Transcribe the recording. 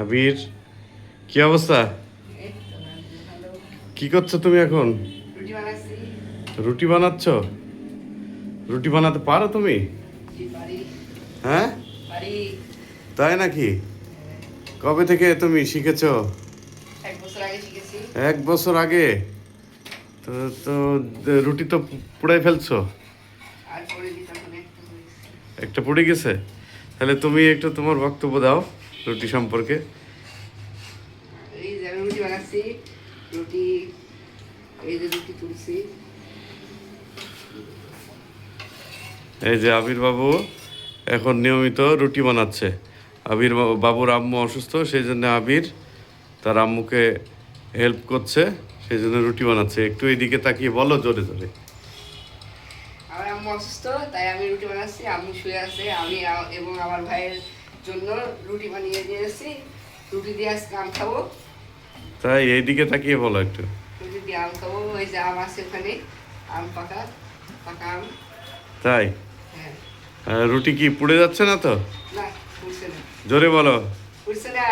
আবির কি অবস্থা? কি করছ তুমি এখন? রুটি বানাচ্ছ। রুটি বানাতে পারো তুমি? হ্যাঁ? তাই নাকি? কবে থেকে তুমি শিখেছ? এক বছর আগে তো তো রুটি তো পুড়াই ফেলছো। একটা পড়ে গেছে? তাহলে তুমি একটু তোমার বক্তব্য দাও। রুটি সম্পর্কে। এই যে আমি রুটি বানাচ্ছি রুটি এই যে রুটি তুলছি। এই যে আবির বাবু এখন নিয়মিত রুটি বানাচ্ছে। আবির বাবুর আম্মু অসুস্থ সেই জন্য আবির তার আম্মুকে হেল্প করছে সেই জন্য রুটি বানাচ্ছে। একটু এইদিকে তাকিয়ে বলো জোরে জোরে। আমার আম্মু অসুস্থ তাই আমি রুটি বানাচ্ছি আম্মু শুয়ে আছে আমি এবং আমার ভাইয়ের জন্য রুটি বানিয়ে দিয়েছি রুটি দিয়ে আজকে আম খাব। তাই এইদিকে তাকিয়ে বলো একটু। রুটি দিয়ে আম খাব। ওই যে আম আছে ওখানে আম পাকা পাকা আম। তাই? হ্যাঁ। রুটি কি পুড়ে যাচ্ছে না তো? না উঠছে না। জোরে বলো। উঠছে না